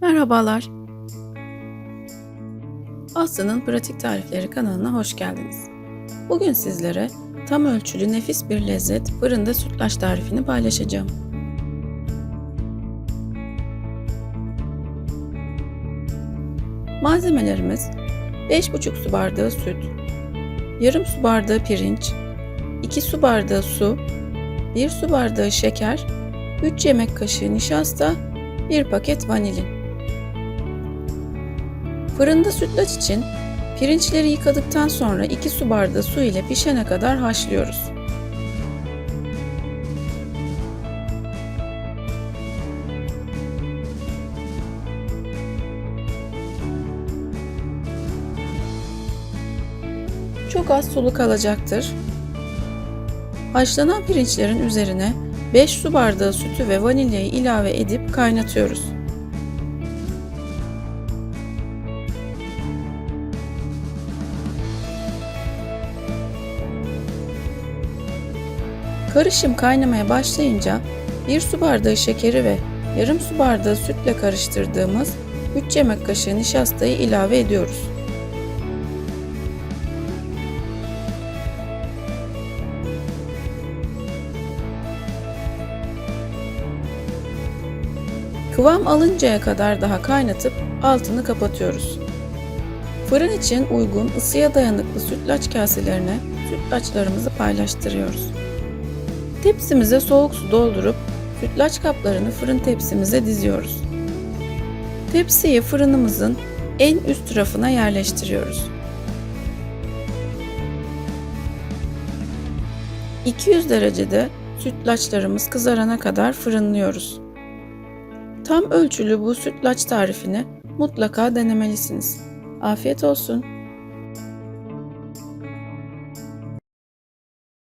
Merhabalar. Aslı'nın Pratik Tarifleri kanalına hoş geldiniz. Bugün sizlere tam ölçülü nefis bir lezzet fırında sütlaç tarifini paylaşacağım. Malzemelerimiz 5,5 su bardağı süt, yarım su bardağı pirinç, 2 su bardağı su, 1 su bardağı şeker, 3 yemek kaşığı nişasta, 1 paket vanilin. Fırında sütlaç için pirinçleri yıkadıktan sonra 2 su bardağı su ile pişene kadar haşlıyoruz. Çok az sulu kalacaktır. Haşlanan pirinçlerin üzerine 5 su bardağı sütü ve vanilyayı ilave edip kaynatıyoruz. Karışım kaynamaya başlayınca 1 su bardağı şekeri ve yarım su bardağı sütle karıştırdığımız 3 yemek kaşığı nişastayı ilave ediyoruz. Kıvam alıncaya kadar daha kaynatıp altını kapatıyoruz. Fırın için uygun ısıya dayanıklı sütlaç kaselerine sütlaçlarımızı paylaştırıyoruz. Tepsimize soğuk su doldurup sütlaç kaplarını fırın tepsimize diziyoruz. Tepsiyi fırınımızın en üst rafına yerleştiriyoruz. 200 derecede sütlaçlarımız kızarana kadar fırınlıyoruz. Tam ölçülü bu sütlaç tarifini mutlaka denemelisiniz. Afiyet olsun.